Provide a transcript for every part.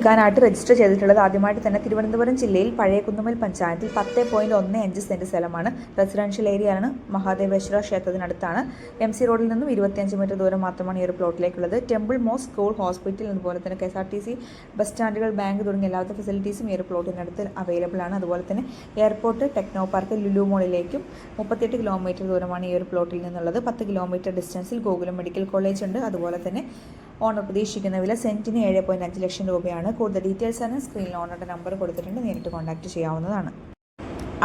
വിൽക്കാനായിട്ട് register ചെയ്തിട്ടുള്ളത് ആദ്യമായിട്ട് തന്നെ തിരുവനന്തപുരം ജില്ലയിൽ പഴയ കുന്നുമ്മൽ പഞ്ചായത്തിൽ പത്ത് പോയിന്റ് ഒന്ന് അഞ്ച് സെന്റ് സ്ഥലമാണ്. റെസിഡൻഷ്യൽ ഏരിയയാണ് മഹാദേവേശ്വര ക്ഷേത്രത്തിനടുത്താണ്. എം സി റോഡിൽ നിന്നും ഇരുപത്തിയഞ്ച് മീറ്റർ ദൂരം മാത്രമാണ് ഈ ഒരു പ്ലോട്ടിലേക്കുള്ളത് ടെമ്പിൾ മോസ് സ്കൂൾ ഹോസ്പിറ്റൽ അതുപോലെ തന്നെ K S R T C bus സ്റ്റാൻഡുകൾ bank തുടങ്ങിയ എല്ലാവിധ ഫെസിലിറ്റീസും ഈ ഒരു പ്ലോട്ടിനടുത്ത് അവൈലബിൾ ആണ്. അതുപോലെ തന്നെ എയർപോർട്ട് ടെക്നോ പാർക്ക് ലുലു മോളിലേക്കും മുപ്പത്തിയെട്ട് കിലോമീറ്റർ ദൂരമാണ് ഈ ഒരു പ്ലോട്ടിൽ നിന്നുള്ളത്. പത്ത് കിലോമീറ്റർ ഡിസ്റ്റൻസിൽ ഗോകുലം മെഡിക്കൽ കോളേജ് ഉണ്ട്. അതുപോലെ തന്നെ ഓണർ പ്രതീക്ഷിക്കുന്ന വില സെന്റിന് ഏഴ് പോയിന്റ് അഞ്ച് ലക്ഷം രൂപയാണ്. കൂടുതൽ ഡീറ്റെയിൽസ് ആണ് സ്ക്രീനിൽ ഓണറുടെ നമ്പർ കൊടുത്തിട്ടുണ്ട്. നേരിട്ട് കോൺടാക്ട് ചെയ്യാവുന്നതാണ്.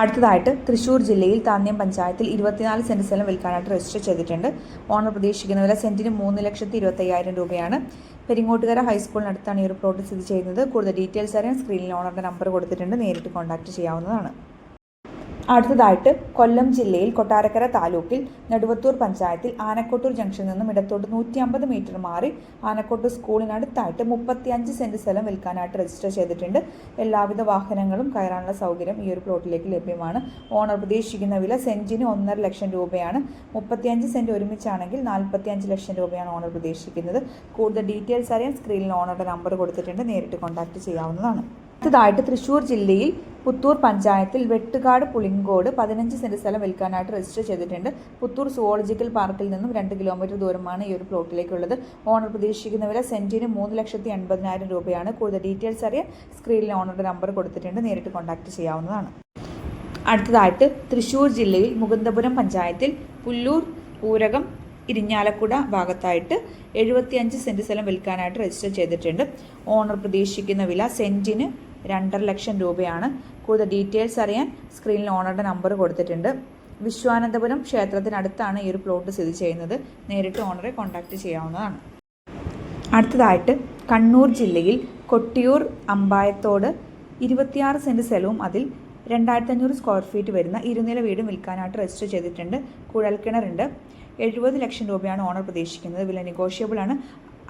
അടുത്തതായിട്ട് തൃശ്ശൂർ ജില്ലയിൽ താന്യം പഞ്ചായത്തിൽ ഇരുപത്തിനാല് സെന്റ് സ്ഥലം വിൽക്കാനായിട്ട് രജിസ്റ്റർ ചെയ്തിട്ടുണ്ട്. ഓണർ പ്രതീക്ഷിക്കുന്ന വില സെന്റിന് മൂന്ന് ലക്ഷത്തി ഇരുപത്തയ്യായിരം രൂപയാണ്. പെരിങ്ങോട്ടുകര ഹൈസ്കൂളിനടുത്താണ് ഈ ഒരു പ്ലോട്ട് സ്ഥിതി ചെയ്യുന്നത്. കൂടുതൽ ഡീറ്റെയിൽസ് അറിയാൻ സ്ക്രീനിൽ ഓണറുടെ നമ്പർ കൊടുത്തിട്ടുണ്ട്. നേരിട്ട് കോൺടാക്ട് ചെയ്യാവുന്നതാണ്. അടുത്തതായിട്ട് കൊല്ലം ജില്ലയിൽ കൊട്ടാരക്കര താലൂക്കിൽ നെടുവത്തൂർ പഞ്ചായത്തിൽ ആനക്കോട്ടൂർ ജംഗ്ഷനിൽ നിന്നും ഇടത്തോട്ട് നൂറ്റി അമ്പത് മീറ്റർ മാറി ആനക്കോട്ടൂർ സ്കൂളിനടുത്തായിട്ട് മുപ്പത്തിയഞ്ച് സെന്റ് സ്ഥലം വിൽക്കാനായിട്ട് രജിസ്റ്റർ ചെയ്തിട്ടുണ്ട്. എല്ലാവിധ വാഹനങ്ങളും കയറാനുള്ള സൗകര്യം ഈ ഒരു പ്ലോട്ടിലേക്ക് ലഭ്യമാണ്. ഓണർ പ്രതീക്ഷിക്കുന്ന വില സെന്റിന് ഒന്നര ലക്ഷം രൂപയാണ്. മുപ്പത്തിയഞ്ച് സെന്റ് ഒരുമിച്ചാണെങ്കിൽ നാൽപ്പത്തിയഞ്ച് ലക്ഷം രൂപയാണ് ഓണർ പ്രതീക്ഷിക്കുന്നത്. കൂടുതൽ ഡീറ്റെയിൽസ് അറിയാൻ സ്ക്രീനിൽ ഓണറുടെ നമ്പർ കൊടുത്തിട്ടുണ്ട്. നേരിട്ട് കോൺടാക്റ്റ് ചെയ്യാവുന്നതാണ്. അടുത്തതായിട്ട് തൃശ്ശൂർ ജില്ലയിൽ പുത്തൂർ പഞ്ചായത്തിൽ വെട്ടുകാട് പുളിങ്കോട് പതിനഞ്ച് സെന്റ് സ്ഥലം വിൽക്കാനായിട്ട് രജിസ്റ്റർ ചെയ്തിട്ടുണ്ട്. പുത്തൂർ സുവോളജിക്കൽ പാർക്കിൽ നിന്നും രണ്ട് കിലോമീറ്റർ ദൂരമാണ് ഈ ഒരു പ്ലോട്ടിലേക്കുള്ളത് ഓണർ പ്രതീക്ഷിക്കുന്ന വില സെന്റിന് മൂന്ന് ലക്ഷത്തി എൺപതിനായിരം രൂപയാണ് കൂടുതൽ ഡീറ്റെയിൽസ് അറിയാൻ സ്ക്രീനിൽ ഓണറുടെ നമ്പർ കൊടുത്തിട്ടുണ്ട്. നേരിട്ട് കോൺടാക്ട് ചെയ്യാവുന്നതാണ്. അടുത്തതായിട്ട് തൃശ്ശൂർ ജില്ലയിൽ മുകുന്ദപുരം പഞ്ചായത്തിൽ പുല്ലൂർ പൂരകം ഇരിഞ്ഞാലക്കുട ഭാഗത്തായിട്ട് എഴുപത്തിയഞ്ച് സെന്റ് സ്ഥലം വിൽക്കാനായിട്ട് രജിസ്റ്റർ ചെയ്തിട്ടുണ്ട്. ഓണർ പ്രതീക്ഷിക്കുന്ന വില സെന്റിന് രണ്ടര ലക്ഷം രൂപയാണ്. കൂടുതൽ ഡീറ്റെയിൽസ് അറിയാൻ സ്ക്രീനിൽ ഓണറുടെ നമ്പർ കൊടുത്തിട്ടുണ്ട്. വിശ്വാനന്തപുരം ക്ഷേത്രത്തിനടുത്താണ് ഈ ഒരു പ്ലോട്ട് സ്ഥിതി ചെയ്യുന്നത്. നേരിട്ട് ഓണറെ കോൺടാക്റ്റ് ചെയ്യാവുന്നതാണ്. അടുത്തതായിട്ട് കണ്ണൂർ ജില്ലയിൽ കൊട്ടിയൂർ അമ്പായത്തോട് ഇരുപത്തിയാറ് സെന്റ് സ്ഥലവും അതിൽ രണ്ടായിരത്തി അഞ്ഞൂറ് സ്ക്വയർ ഫീറ്റ് വരുന്ന ഇരുനില വീടും വിൽക്കാനായിട്ട് രജിസ്റ്റർ ചെയ്തിട്ടുണ്ട്. കുഴൽക്കിണറുണ്ട്. എഴുപത് ലക്ഷം രൂപയാണ് ഓണർ പ്രതീക്ഷിക്കുന്നത്. വില നെഗോഷ്യബിൾ ആണ്.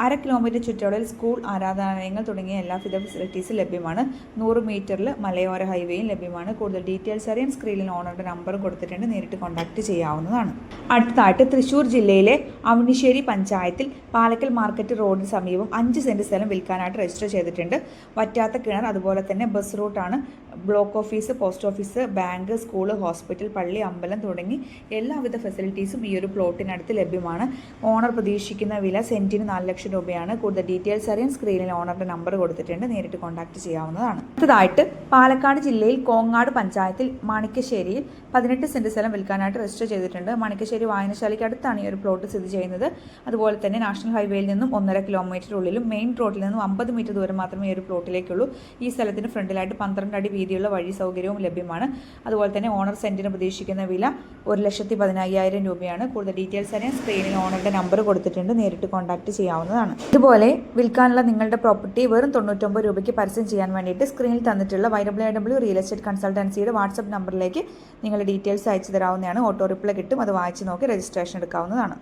അര കിലോമീറ്റർ ചുറ്റളവിൽ സ്കൂൾ ആരാധനാലയങ്ങൾ തുടങ്ങിയ എല്ലാ വിധ ഫെസിലിറ്റീസും ലഭ്യമാണ്. നൂറ് മീറ്ററിൽ മലയോര ഹൈവേയും ലഭ്യമാണ്. കൂടുതൽ ഡീറ്റെയിൽസ് അറിയാൻ സ്ക്രീനിൽ ഓണറുടെ നമ്പറും കൊടുത്തിട്ടുണ്ട്. നേരിട്ട് കോൺടാക്ട് ചെയ്യാവുന്നതാണ്. അടുത്തതായിട്ട് തൃശ്ശൂർ ജില്ലയിലെ അവണിശ്ശേരി പഞ്ചായത്തിൽ പാലക്കൽ മാർക്കറ്റ് റോഡിന് സമീപം അഞ്ച് സെന്റ് സ്ഥലം വിൽക്കാനായിട്ട് രജിസ്റ്റർ ചെയ്തിട്ടുണ്ട്. വറ്റാത്ത കിണർ അതുപോലെ തന്നെ ബസ് റൂട്ടാണ് block office post office bank school hospital പള്ളി അമ്പലം തുടങ്ങി എല്ലാവിധ ഫെസിലിറ്റീസും ഈ ഒരു പ്ലോട്ടിനടുത്ത് ലഭ്യമാണ്. ഓണർ പ്രതീക്ഷിക്കുന്ന വില സെന്റിന് നാല് ലക്ഷം രൂപയാണ്. കൂടുതൽ ഡീറ്റെയിൽസ് അറിയാൻ സ്ക്രീനിൽ ഓണറുടെ നമ്പർ കൊടുത്തിട്ടുണ്ട്. നേരിട്ട് കോൺടാക്ട് ചെയ്യാവുന്നതാണ്. അടുത്തതായിട്ട് പാലക്കാട് ജില്ലയിൽ കോങ്ങാട് പഞ്ചായത്തിൽ മാണിക്കശ്ശേരിയിൽ പതിനെട്ട് സെന്റ് സ്ഥലം വിൽക്കാനായിട്ട് രജിസ്റ്റർ ചെയ്തിട്ടുണ്ട്. മാണിക്കശ്ശേരി വായനശാലയ്ക്ക് അടുത്താണ് ഈ ഒരു പ്ലോട്ട് സ്ഥിതി ചെയ്യുന്നത്. അതുപോലെ തന്നെ നാഷണൽ ഹൈവേയിൽ നിന്നും ഒന്നര കിലോമീറ്റർ ഉള്ളിലും മെയിൻ റോഡിൽ നിന്നും അമ്പത് മീറ്റർ ദൂരം മാത്രമേ ഈ ഒരു പ്ലോട്ടിലേക്കുള്ളൂ ഈ സ്ഥലത്തിന് ഫ്രണ്ടിലായിട്ട് പന്ത്രണ്ട് അടി വീതിയുള്ള വഴി സൗകര്യവും ലഭ്യമാണ്. അതുപോലെ തന്നെ ഓണർ സെന്റിന് പ്രതീക്ഷിക്കുന്ന വില ഒരു ലക്ഷത്തി പതിനയ്യായിരം രൂപയാണ്. കൂടുതൽ ഡീറ്റെയിൽസ് അറിയാൻ സ്ക്രീനിൽ ഓണറുടെ നമ്പർ കൊടുത്തിട്ടുണ്ട്. നേരിട്ട് കോൺടാക്ട് ചെയ്യാവുന്നതാണ്. ഇതുപോലെ വിൽക്കാനുള്ള നിങ്ങളുടെ പ്രോപ്പർട്ടി വെറും തൊണ്ണൂറ്റൊമ്പത് രൂപയ്ക്ക് പരസ്യം ചെയ്യാൻ വേണ്ടിയിട്ട് സ്ക്രീനിൽ തന്നിട്ടുള്ള Y W W real estate കൺസൾട്ടൻസിയുടെ WhatsApp നമ്പറിലേക്ക് നിങ്ങളുടെ ഡീറ്റെയിൽസ് അയച്ചു തരാവുന്നതാണ്. ഓട്ടോ റിപ്ലൈ കിട്ടും. അത് വായിച്ച് നോക്കി രജിസ്ട്രേഷൻ എടുക്കാവുന്നതാണ്.